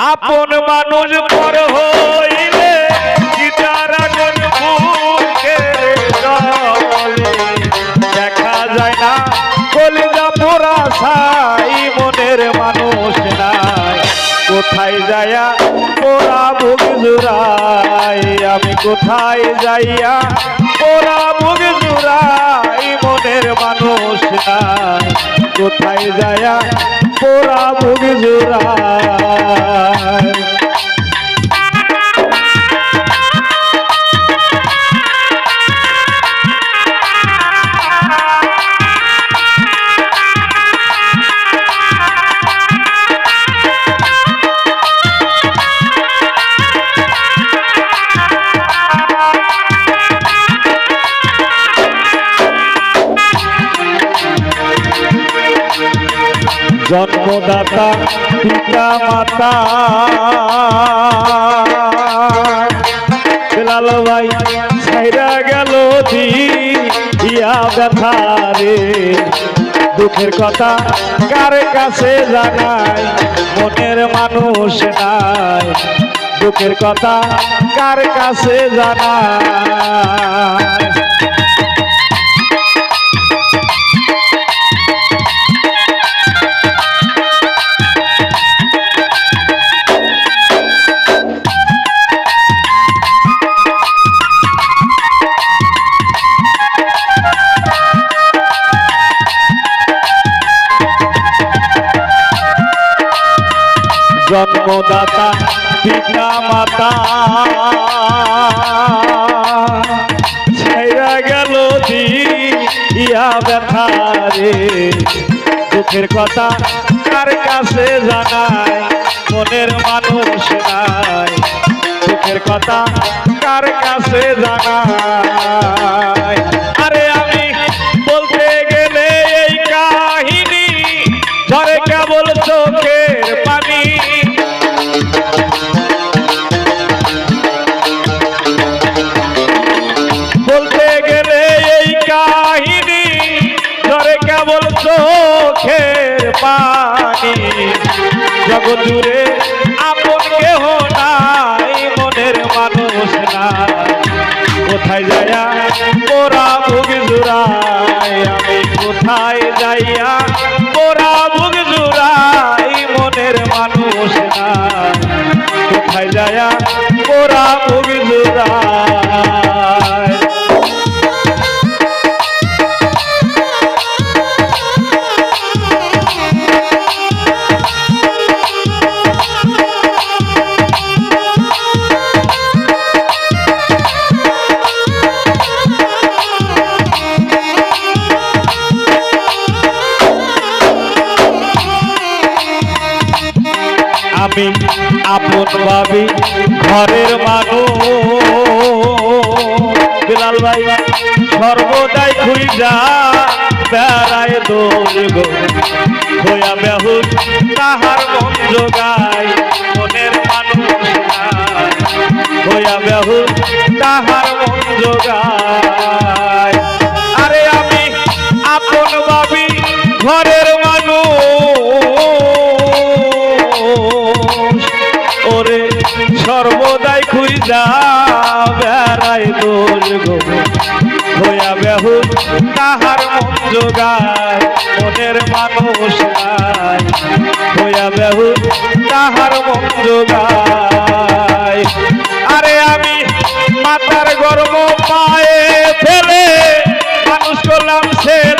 আপন মানুষ পর হইলে দেখা যায় না, কলিজা পোড়া ছাই, মনের মানুষ নাই। কোথায় পোড়া আমি কোথায় যাইয়া পোড়া বুক মনের মানুষ কোথায় যায় পোড়া বুক জুড়াই জন্মদাতা, পিতা মাতা। বেলাল ভাই ছাইরা গেল দিয়া ব্যথা রে। দুঃখের কথা কার কাছে জানাই? মনের মানুষ নাই। দুঃখের কথা কার কাছে জানাই? জন্মদাতা পিতা মাতা। ছেড়া গেল ইয়া ব্যথা রে। দুঃখের কথা কার কাছে জানায়? মনের মানুষ নাই। দুঃখের কথা জগৎ জুড়ে আপন কেহ নাই, মনের মানুষ নাই। কোথায় যাইয়া পোড়া বুক জুড়াই আমি কোথায় যাইয়া পোড়া বুক জুড়াই মনের মানুষ নাই। কোথায় যাইয়া পোড়া বুক জুড়াই আপন ভাবি, ঘরের মানুষ। বিলাল ভাই, সর্বদাই খুঁজা বেড়ায় দোল গো। হইয়া বেহুল তাহার মন মনের মানুষ। হইয়া বেহুল তাহার মন যোগাই তাহার যোগায় মনের মানুষ নাই তাহার মন যোগায় আরে আমি মাতার গর্ব পায়ে ফেলে, মানুষ করলাম ছেলে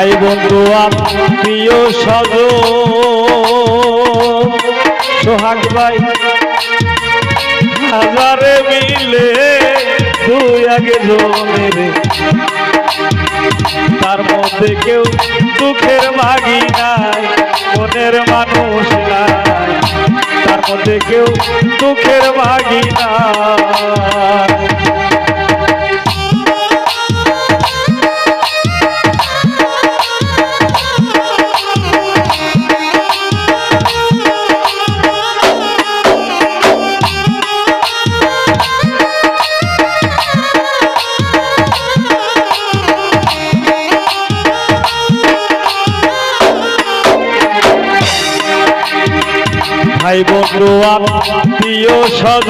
ভাই বন্ধু প্রিয় সজ সোহাগ ভাই, হাজারে মিলে দুই আগে জনের তার মধ্যে কেউ দুঃখের মাগি নাই, মনের মানুষ নাই। তার মধ্যে কেউ দুঃখের মাগি নাই। ভাই বন্ধু আত্মীয় সজ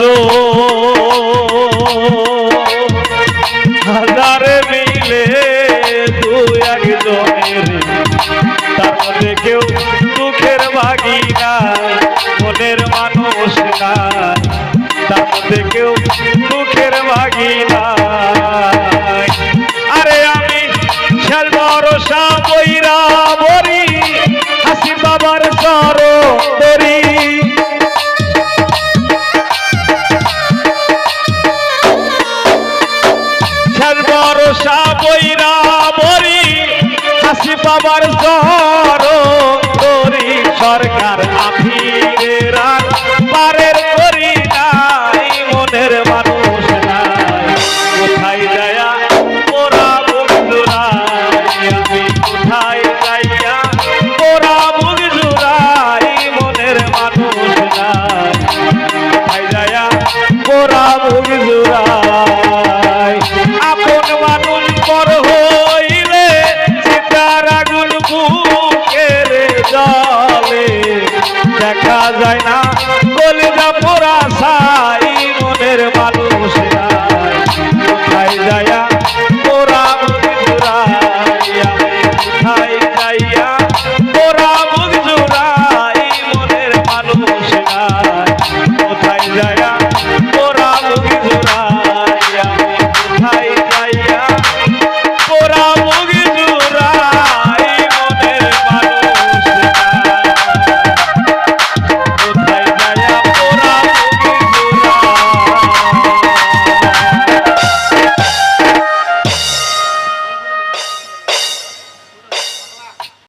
পাওয়ার কর